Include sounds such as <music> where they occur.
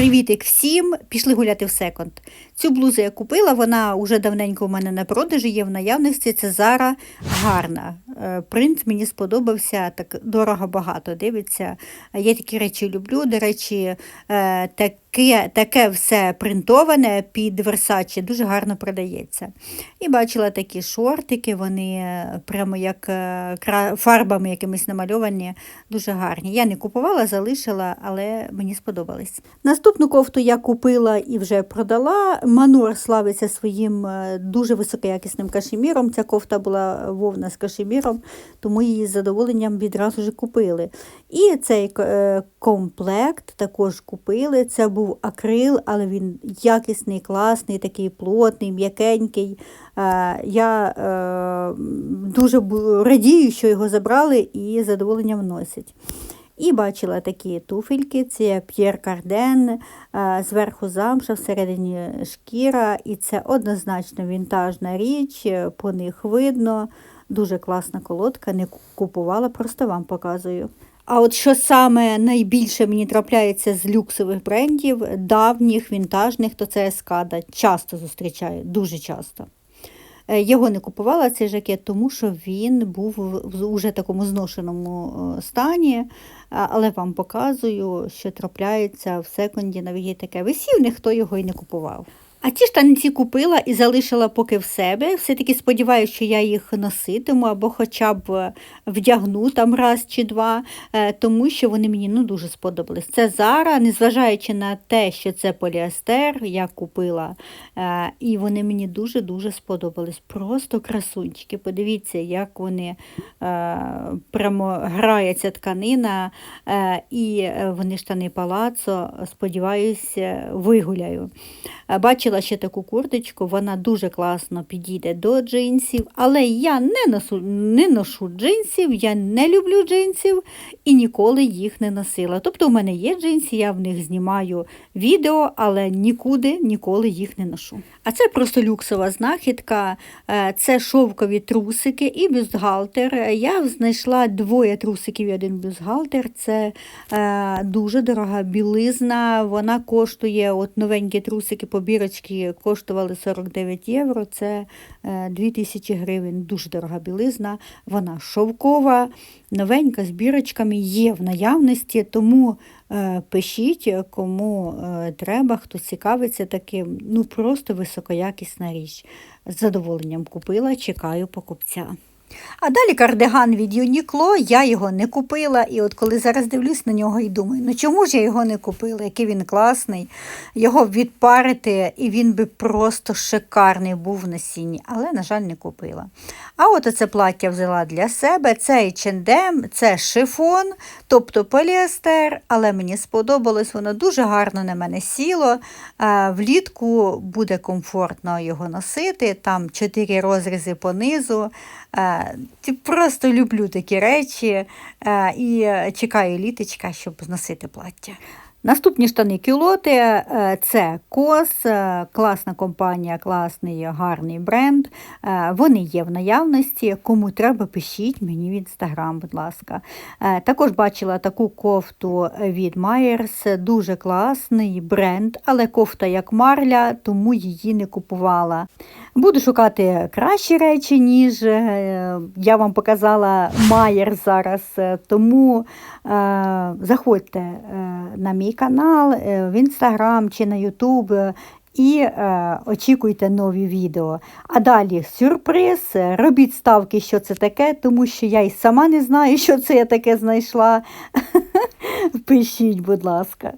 Привітик всім! Пішли гуляти в секонд. Цю блузу я купила, вона вже давненько у мене на продажі, є в наявності. Це Зара гарна. Принт мені сподобався, так дорого багато дивиться. Я такі речі люблю. До речі, е, таке, таке все принтоване під Versace дуже гарно продається. І бачила такі шортики, вони е, прямо як е, фарбами якимись намальовані, дуже гарні. Я не купувала, залишила, але мені сподобались. Наступну кофту я купила і вже продала. Манур славиться своїм дуже високоякісним кашеміром. Ця кофта була вовна з кашеміром, тому її з задоволенням відразу ж купили. І цей е, комплект також купили. Це був акрил, але він якісний, класний, такий плотний, м'якенький. Е, Я е, дуже радію, що його забрали і з задоволенням носять. І бачила такі туфельки, це П'єр Карден, зверху замша, всередині шкіра, і це однозначно вінтажна річ, по них видно. Дуже класна колодка, не купувала, просто вам показую. А от що саме найбільше мені трапляється з люксових брендів, давніх, вінтажних, то це Ескада. Часто зустрічаю, дуже часто. Е, Його не купувала цей жакет, тому що він був в уже такому зношеному е, стані, але вам показую, що трапляється в секонді, навіть є таке висів, ніхто його і не купував. А ті штанці купила і залишила поки в себе. Все-таки сподіваюся, що я їх носитиму або хоча б е, вдягну там раз чи два, е, тому що вони мені ну, дуже сподобались. Це Зара, незважаючи на те, що це поліестер, я купила, е, і вони мені дуже-дуже сподобались. Просто красунчики. Подивіться, як вони прямо грає ця тканина, і вони штани палацо, сподіваюся, вигуляю. Е, Бачила ще таку курточку, вона дуже класно підійде до джинсів, але я не ношу, не ношу джинсів, я не люблю джинсів і ніколи їх не носила. Тобто у мене є джинси, я в них знімаю відео, але нікуди ніколи їх не ношу. А це просто люксова знахідка, е, це шовкові трусики і бюстгальтер. Я знайшла двоє трусиків і один бюстгальтер. Це е, дуже дорога білизна. Вона коштує, от новенькі трусики по бірочці коштували 49 євро. Це е, 2000 гривень. Дуже дорога білизна. Вона шовкова, новенька з бірочками є в наявності, тому е, пишіть, кому е, треба, хто цікавиться таким. Ну просто високоякісна річ. З задоволенням купила, чекаю покупця. А далі кардиган від Юнікло, я його не купила. І от коли зараз дивлюсь на нього і думаю, ну чому ж я його не купила, який він класний, його відпарити, і він би просто шикарний був в насінні, але, на жаль, не купила. А от оце плаття взяла для себе, це H&M, це шифон, тобто поліестер, але мені сподобалось, воно дуже гарно на мене сіло. Е, Влітку буде комфортно його носити, там чотири розрізи понизу. Просто люблю такі речі е, і чекаю літочка, щоб носити плаття. Наступні штани кюлоти е, це Кос, е, класна компанія, класний гарний бренд. Е, Вони є в наявності. Кому треба, пишіть мені в інстаграм, будь ласка. Також бачила таку кофту від Myers, дуже класний бренд, але кофта як марля, тому її не купувала. Буду шукати кращі речі, ніж я вам показала Майер зараз. Тому заходьте на мій канал е, в інстаграм чи на Ютуб. е, І е, очікуйте нові відео. А далі сюрприз. е, Робіть ставки, що це таке, тому що я й сама не знаю, <laughs> що це я таке знайшла. <laughs> Пишіть, будь ласка.